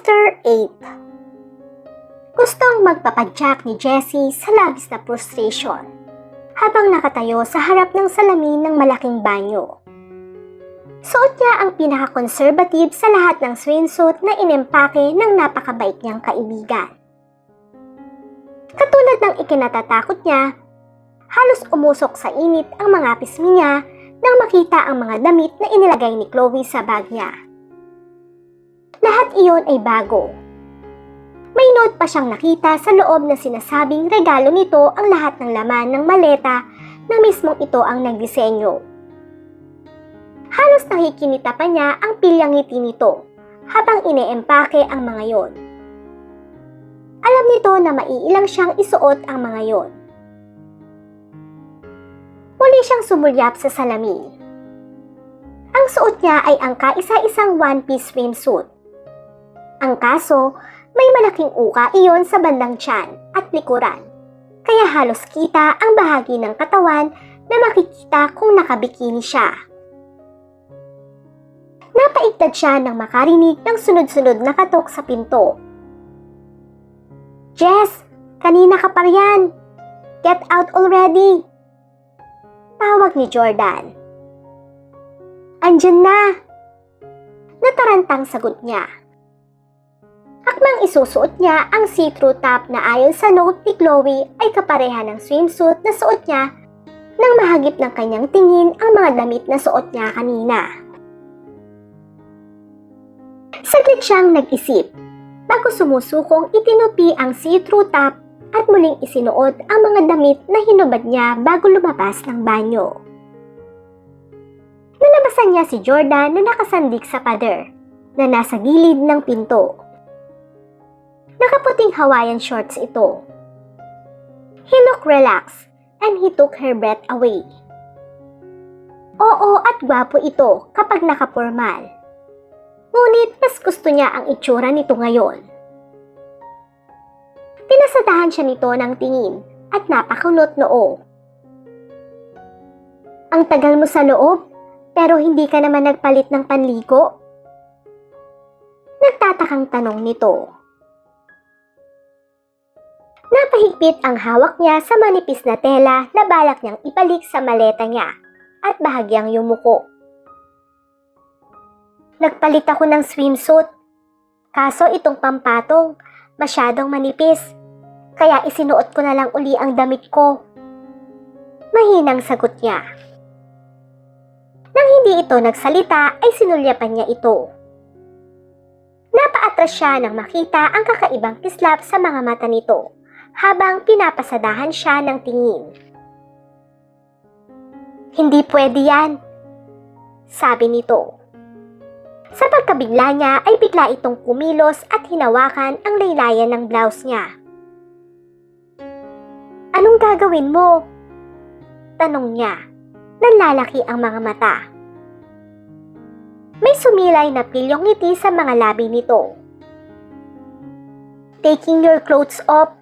Chapter 8 Gustong magpapadyak ni Jessie sa labis na frustration habang nakatayo sa harap ng salamin ng malaking banyo. Suot niya ang pinaka-conservative sa lahat ng swimsuit na inempake ng napakabait niyang kaibigan. Katulad ng ikinatatakot niya, halos umusok sa init ang mga pismi niya nang makita ang mga damit na inilagay ni Chloe sa bag niya. Lahat iyon ay bago. May note pa siyang nakita sa loob na sinasabing regalo nito ang lahat ng laman ng maleta na mismong ito ang nagdisenyo. Halos nakikinita pa niya ang pilyang ngiti nito habang ineempake ang mga yon. Alam nito na maiilang siyang isuot ang mga yon. Muli siyang sumulyap sa salamin. Ang suot niya ay ang kaisa-isang one-piece swimsuit. Ang kaso, may malaking uka iyon sa bandang tiyan at likuran. Kaya halos kita ang bahagi ng katawan na makikita kung nakabikini siya. Napaigtad siya nang makarinig ng sunod-sunod na katok sa pinto. Jess, kanina ka pa riyan. Get out already. Tawag ni Jordan. Andyan na. Natarantang sagot niya. Akmang isusuot niya ang see-through top na ayon sa note ni Chloe ay kapareha ng swimsuit na suot niya nang mahagip ng kanyang tingin ang mga damit na suot niya kanina. Saglit siyang nag-isip bago sumusukong itinupi ang see-through top at muling isinuot ang mga damit na hinubad niya bago lumabas ng banyo. Nalabasan niya si Jordan na nakasandik sa pader na nasa gilid ng pinto. Nakaputing Hawaiian shorts ito. He looked relaxed and he took her breath away. Oo at gwapo ito kapag nakapurmal. Ngunit mas gusto niya ang itsura nito ngayon. Pinasadahan siya nito ng tingin at napakulot noo. Ang tagal mo sa loob, pero hindi ka naman nagpalit ng panligo? Nagtatakang tanong nito. Napahigpit ang hawak niya sa manipis na tela na balak niyang ibalik sa maleta niya at bahagyang yumuko. Nagpalit ako ng swimsuit. Kaso itong pampatong, masyadong manipis. Kaya isinuot ko na lang uli ang damit ko. Mahinang sagot niya. Nang hindi ito nagsalita ay sinulyapan niya ito. Napaatras siya nang makita ang kakaibang kislap sa mga mata nito habang pinapasadahan siya ng tingin. Hindi pwede yan, sabi nito. Sa pagkabigla niya ay bigla itong kumilos at hinawakan ang laylayan ng blouse niya. Anong gagawin mo? Tanong niya. Nanlalaki ang mga mata. May sumilay na pilyong ngiti sa mga labi nito. Taking your clothes off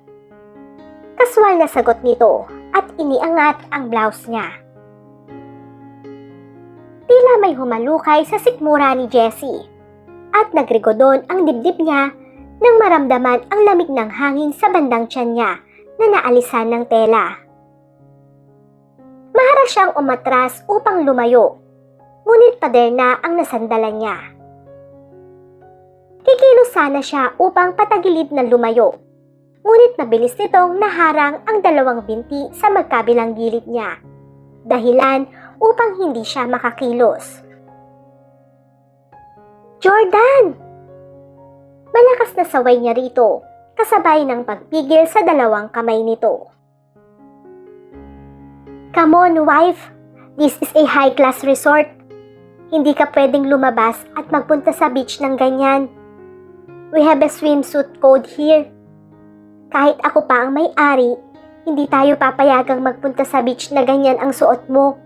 Kaswal na sagot nito at iniangat ang blouse niya. Tila may humalukay sa sikmura ni Jessie at nagrigodon ang dibdib niya nang maramdaman ang lamig ng hangin sa bandang tiyan niya na naalisan ng tela. Mahara siyang umatras upang lumayo, ngunit pader na ang nasandalan niya. Kikilos sana siya upang patagilid na lumayo ngunit mabilis nitong naharang ang dalawang binti sa magkabilang gilid niya. Dahilan upang hindi siya makakilos. Jordan! Malakas na saway niya rito, kasabay ng pagpigil sa dalawang kamay nito. Come on, wife! This is a high-class resort. Hindi ka pwedeng lumabas at magpunta sa beach ng ganyan. We have a swimsuit code here kahit ako pa ang may-ari, hindi tayo papayagang magpunta sa beach na ganyan ang suot mo.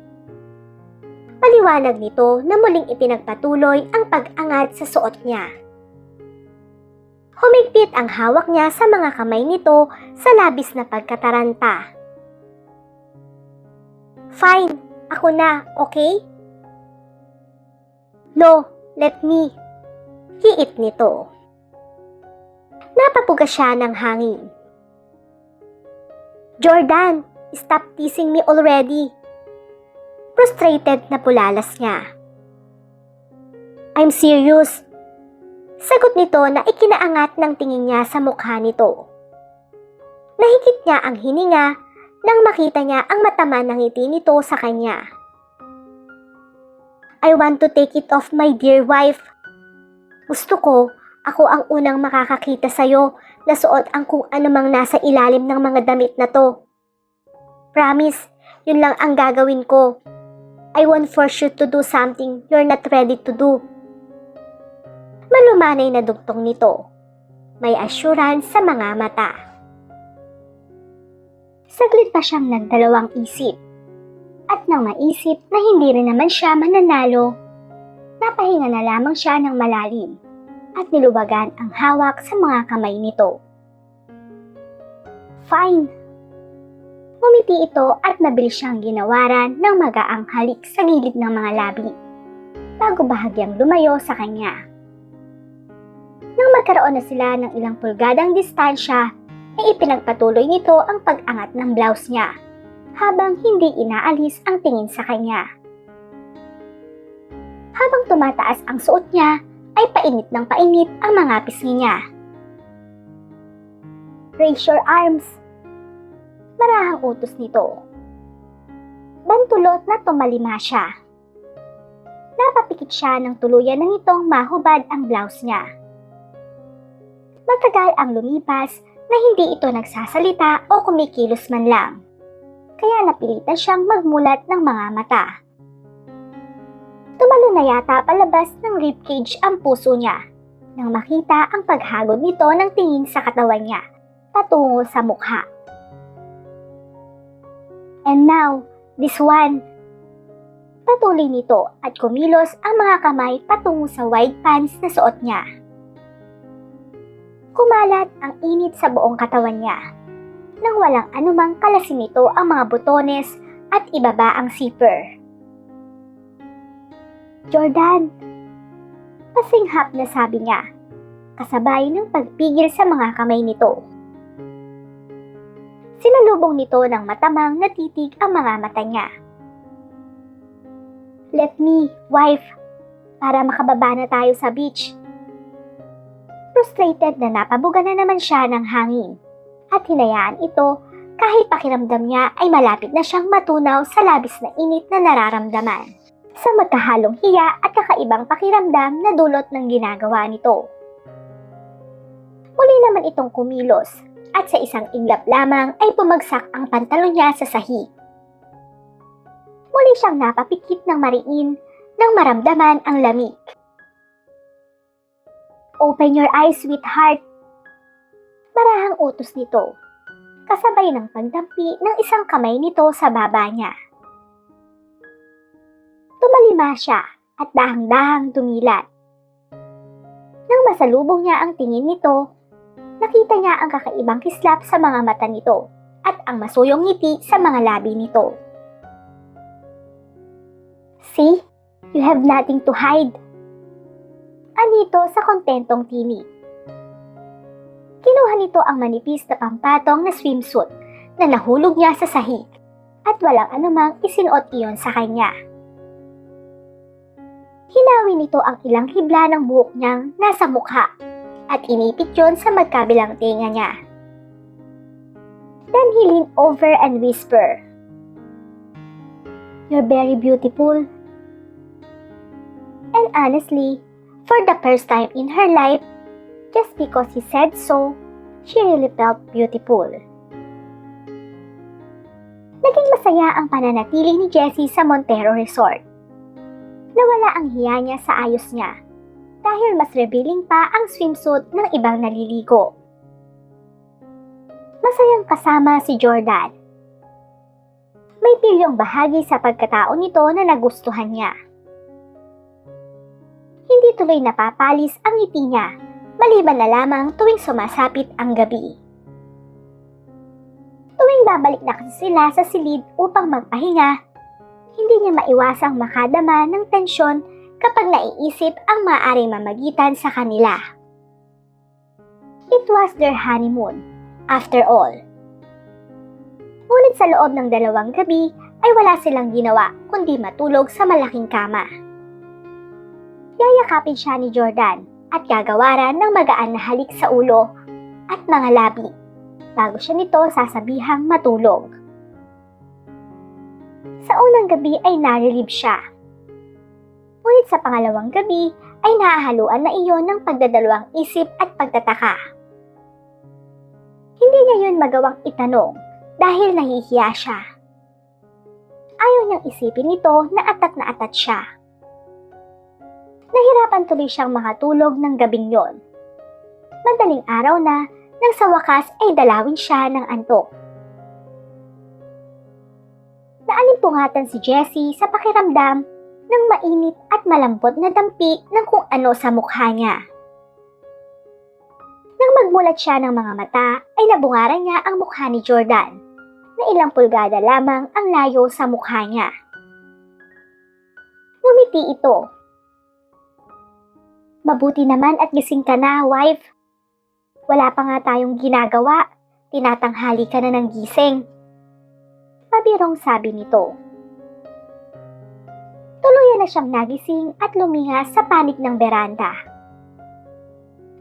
Paliwanag nito na muling ipinagpatuloy ang pag-angat sa suot niya. Humigpit ang hawak niya sa mga kamay nito sa labis na pagkataranta. Fine, ako na, okay? No, let me. Hiit nito. Napapuga siya ng hangin. Jordan, stop teasing me already. Frustrated na pulalas niya. I'm serious. Sagot nito na ikinaangat ng tingin niya sa mukha nito. Nahigit niya ang hininga nang makita niya ang matama ng ngiti nito sa kanya. I want to take it off my dear wife. Gusto ko, ako ang unang makakakita sa'yo na suot ang kung anumang nasa ilalim ng mga damit na to. Promise, yun lang ang gagawin ko. I won't force you to do something you're not ready to do. Malumanay na dugtong nito. May assurance sa mga mata. Saglit pa siyang nagdalawang isip. At nang maisip na hindi rin naman siya mananalo, napahinga na lamang siya ng malalim at nilubagan ang hawak sa mga kamay nito. Fine. Ngumiti ito at nabilis siyang ginawaran ng magaang halik sa gilid ng mga labi bago bahagyang lumayo sa kanya. Nang magkaroon na sila ng ilang pulgadang distansya, ay ipinagpatuloy nito ang pag-angat ng blouse niya habang hindi inaalis ang tingin sa kanya. Habang tumataas ang suot niya, ay painit ng painit ang mga pisngi niya. Raise your arms. Marahang utos nito. Bantulot na tumalima siya. Napapikit siya ng tuluyan na nitong mahubad ang blouse niya. Matagal ang lumipas na hindi ito nagsasalita o kumikilos man lang. Kaya napilitan siyang magmulat ng mga mata. Tumalo na yata palabas ng ribcage ang puso niya nang makita ang paghagod nito ng tingin sa katawan niya patungo sa mukha. And now, this one. Patuloy nito at kumilos ang mga kamay patungo sa wide pants na suot niya. Kumalat ang init sa buong katawan niya. Nang walang anumang kalasin nito ang mga butones at ibaba ang zipper. Jordan! Pasinghap na sabi niya, kasabay ng pagpigil sa mga kamay nito. Sinalubong nito ng matamang natitig ang mga mata niya. Let me, wife, para makababa na tayo sa beach. Frustrated na napabuga na naman siya ng hangin at hinayaan ito kahit pakiramdam niya ay malapit na siyang matunaw sa labis na init na nararamdaman sa magkahalong hiya at kakaibang pakiramdam na dulot ng ginagawa nito. Muli naman itong kumilos at sa isang iglap lamang ay pumagsak ang pantalon niya sa sahig. Muli siyang napapikit ng mariin nang maramdaman ang lamig. Open your eyes, sweetheart. Marahang utos nito, kasabay ng pagdampi ng isang kamay nito sa baba niya. Tumalima siya at dahang-dahang tumilat. Nang masalubong niya ang tingin nito, nakita niya ang kakaibang kislap sa mga mata nito at ang masuyong ngiti sa mga labi nito. See, you have nothing to hide. Anito sa kontentong tinig. Kinuha nito ang manipis na pampatong na swimsuit na nahulog niya sa sahig at walang anumang isinuot iyon sa kanya. Hinawi nito ang ilang hibla ng buhok niyang nasa mukha at inipit yon sa magkabilang tenga niya. Then he leaned over and whisper, You're very beautiful. And honestly, for the first time in her life, just because he said so, she really felt beautiful. Naging masaya ang pananatili ni Jessie sa Montero Resort. Nawala ang hiya niya sa ayos niya dahil mas revealing pa ang swimsuit ng ibang naliligo. Masayang kasama si Jordan. May pilyong bahagi sa pagkatao nito na nagustuhan niya. Hindi tuloy napapalis ang ngiti niya, maliban na lamang tuwing sumasapit ang gabi. Tuwing babalik na kasi sila sa silid upang magpahinga, hindi niya maiwasang makadama ng tensyon kapag naiisip ang maaaring mamagitan sa kanila. It was their honeymoon, after all. Ngunit sa loob ng dalawang gabi ay wala silang ginawa kundi matulog sa malaking kama. Yayakapin siya ni Jordan at gagawaran ng magaan na halik sa ulo at mga labi bago siya nito sasabihang matulog. Sa unang gabi ay narilib siya. Ngunit sa pangalawang gabi ay nahahaluan na iyon ng pagdadalawang isip at pagtataka. Hindi niya yun magawang itanong dahil nahihiya siya. Ayaw niyang isipin ito na atat na atat siya. Nahirapan tuloy siyang makatulog ng gabing yon. Madaling araw na nang sa wakas ay dalawin siya ng antok. Naalimpungatan si Jessie sa pakiramdam ng mainit at malambot na dampi ng kung ano sa mukha niya. Nang magmulat siya ng mga mata, ay nabungaran niya ang mukha ni Jordan, na ilang pulgada lamang ang layo sa mukha niya. Ngumiti ito. Mabuti naman at gising ka na, wife. Wala pa nga tayong ginagawa, tinatanghali ka na ng gising. Pabirong sabi nito. Tuluyan na siyang nagising at lumingas sa panig ng beranda.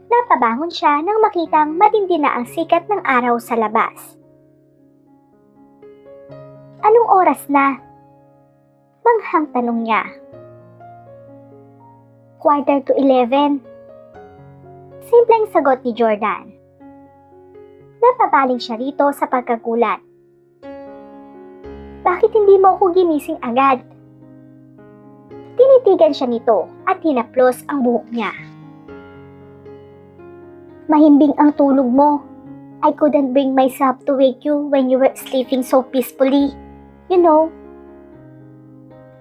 Napabangon siya nang makitang matindi na ang sikat ng araw sa labas. Anong oras na? Manghang tanong niya. Quarter to eleven. Simpleng sagot ni Jordan. Napabaling siya rito sa pagkagulat. Bakit hindi mo ako ginising agad? Tinitigan siya nito at hinaplos ang buhok niya. Mahimbing ang tulog mo. I couldn't bring myself to wake you when you were sleeping so peacefully. You know,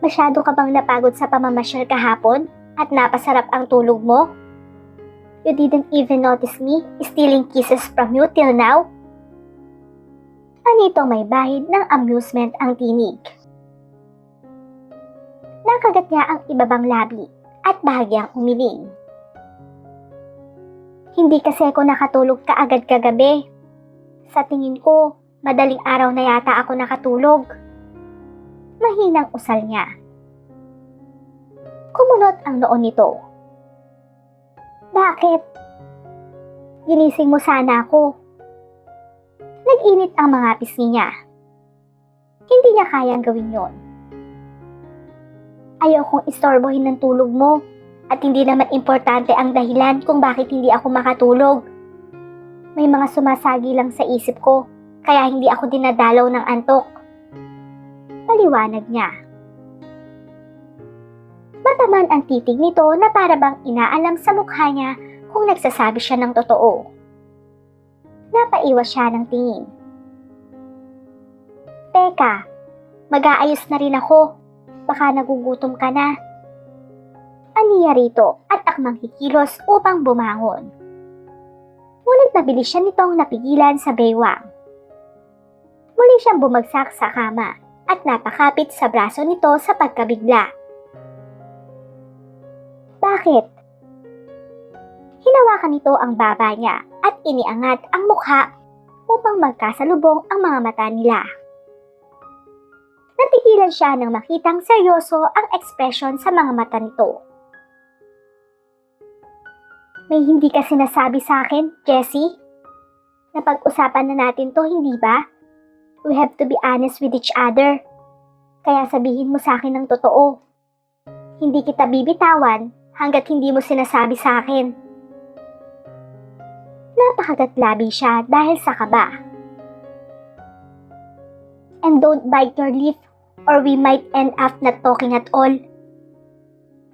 masyado ka bang napagod sa pamamasyal kahapon at napasarap ang tulog mo? You didn't even notice me stealing kisses from you till now? Anitong may bahid ng amusement ang tinig. Nakagat niya ang ibabang labi at bahagyang umiling. Hindi kasi ako nakatulog kaagad kagabi. Sa tingin ko, madaling araw na yata ako nakatulog. Mahinang usal niya. Kumunot ang noon nito. Bakit? Ginising mo sana ako. Nag-init ang mga pisngi niya. Hindi niya kayang gawin yon. Ayaw kong istorbohin ng tulog mo at hindi naman importante ang dahilan kung bakit hindi ako makatulog. May mga sumasagi lang sa isip ko, kaya hindi ako dinadalaw ng antok. Paliwanag niya. Mataman ang titig nito na para bang inaalam sa mukha niya kung nagsasabi siya ng totoo. Napaiwas siya ng tingin. Teka, mag-aayos na rin ako. Baka nagugutom ka na. Aniya rito at akmang kikilos upang bumangon. Ngunit nabilis siya nitong napigilan sa baywang. Muli siyang bumagsak sa kama at napakapit sa braso nito sa pagkabigla. Bakit? Hinawakan nito ang baba niya at iniangat ang mukha upang magkasalubong ang mga mata nila. Natigilan siya nang makitang seryoso ang ekspresyon sa mga mata nito. May hindi ka sinasabi sa akin, Jessie? Napag-usapan na natin to, hindi ba? We have to be honest with each other. Kaya sabihin mo sa akin ng totoo. Hindi kita bibitawan hanggat hindi mo sinasabi sa akin. Napakagatlabi siya dahil sa kaba. And don't bite your lip or we might end up not talking at all.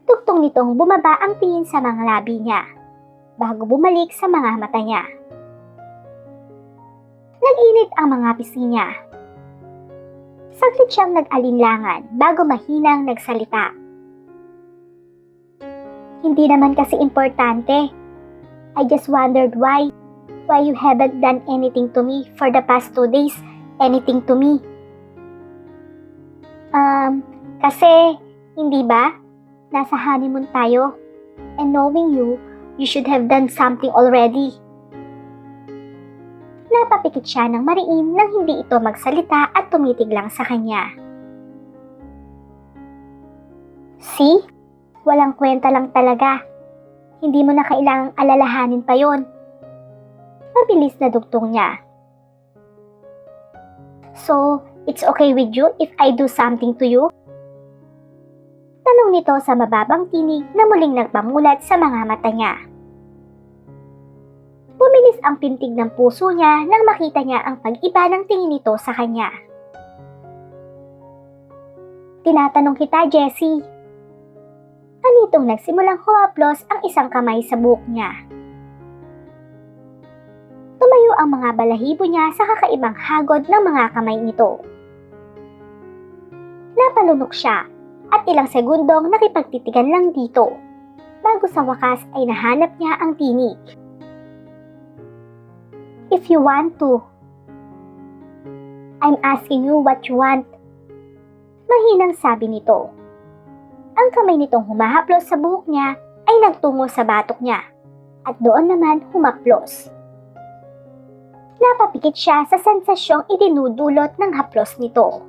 Tuktong nitong bumaba ang tingin sa mga labi niya bago bumalik sa mga mata niya. Nag-init ang mga pisngi niya. Saglit siyang nag-alinlangan bago mahinang nagsalita. Hindi naman kasi importante. I just wondered why. Why you haven't done anything to me for the past two days. Anything to me. Um, kasi, hindi ba? Nasa honeymoon tayo. And knowing you, you should have done something already. Napapikit siya ng mariin nang hindi ito magsalita at tumitig lang sa kanya. See? Walang kwenta lang talaga. Hindi mo na kailangang alalahanin pa yon. Mabilis na dugtong niya. So, it's okay with you if I do something to you? Tanong nito sa mababang tinig na muling nagpamulat sa mga mata niya. Bumilis ang pintig ng puso niya nang makita niya ang pag-iba ng tingin nito sa kanya. Tinatanong kita, Jessie. Anitong nagsimulang humaplos ang isang kamay sa buhok niya. Ang mga balahibo niya sa kakaibang hagod ng mga kamay nito. Napalunok siya at ilang segundong nakipagtitigan lang dito bago sa wakas ay nahanap niya ang tinig. If you want to. I'm asking you what you want. Mahinang sabi nito. Ang kamay nitong humahaplos sa buhok niya ay nagtungo sa batok niya at doon naman humaplos. Napapikit siya sa sensasyong idinudulot ng haplos nito.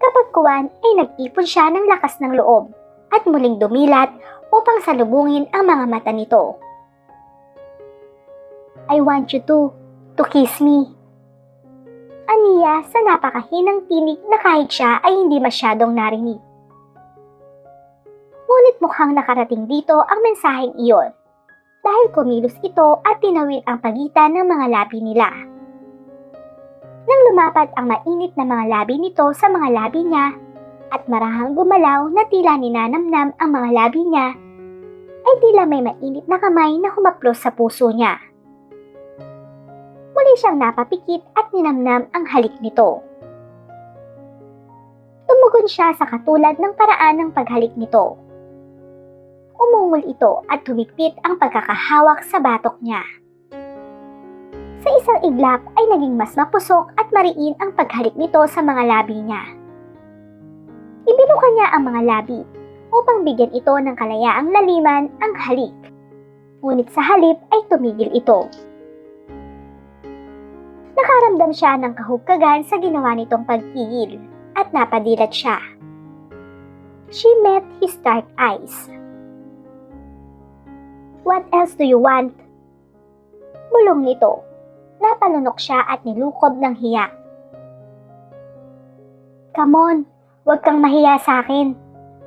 Kapag kuwan ay nag-ipon siya ng lakas ng loob at muling dumilat upang salubungin ang mga mata nito. I want you to, to kiss me. Aniya sa napakahinang tinig na kahit siya ay hindi masyadong narinig. Ngunit mukhang nakarating dito ang mensaheng iyon dahil kumilos ito at tinawid ang pagitan ng mga labi nila. Nang lumapat ang mainit na mga labi nito sa mga labi niya at marahang gumalaw na tila ninanamnam ang mga labi niya, ay tila may mainit na kamay na humaplos sa puso niya. Muli siyang napapikit at ninamnam ang halik nito. Tumugon siya sa katulad ng paraan ng paghalik nito. Umungol ito at tumipit ang pagkakahawak sa batok niya. Sa isang iglap ay naging mas mapusok at mariin ang paghalik nito sa mga labi niya. Ibinuka niya ang mga labi upang bigyan ito ng kalayaang laliman ang halik. Ngunit sa halip ay tumigil ito. Nakaramdam siya ng kahugkagan sa ginawa nitong pagkigil at napadilat siya. She met his dark eyes. What else do you want? Bulong nito. Napalunok siya at nilukob ng hiya. Come on, huwag kang mahiya sa akin.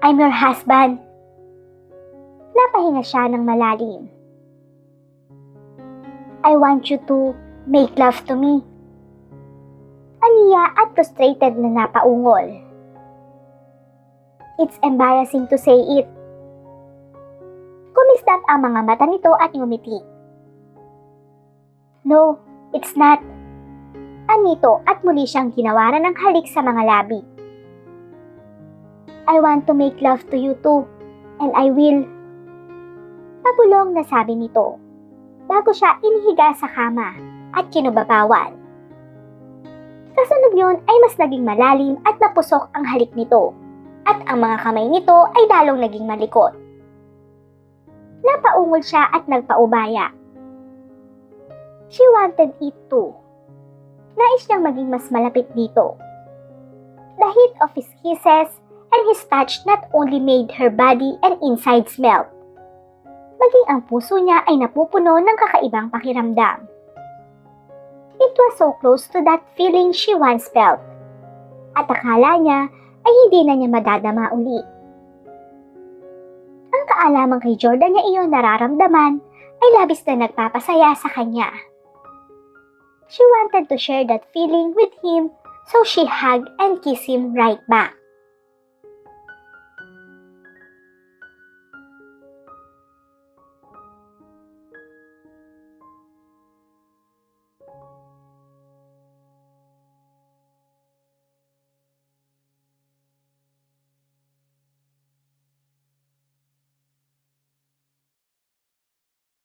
I'm your husband. Napahinga siya ng malalim. I want you to make love to me. Aniya at frustrated na napaungol. It's embarrassing to say it. Kumistat ang mga mata nito at ngumiti. No, it's not. Anito at muli siyang ginawaran ng halik sa mga labi. I want to make love to you too, and I will. Pabulong na sabi nito, bago siya inihiga sa kama at kinubabawan. Kasunod yun ay mas naging malalim at napusok ang halik nito, at ang mga kamay nito ay lalong naging malikot. Napaungol siya at nagpaubaya. She wanted it too. Nais niyang maging mas malapit dito. The heat of his kisses and his touch not only made her body and insides melt, maging ang puso niya ay napupuno ng kakaibang pakiramdam. It was so close to that feeling she once felt. At akala niya ay hindi na niya madadama uli. Kaalaman kay Jordan niya iyon nararamdaman ay labis na nagpapasaya sa kanya. She wanted to share that feeling with him so she hugged and kissed him right back.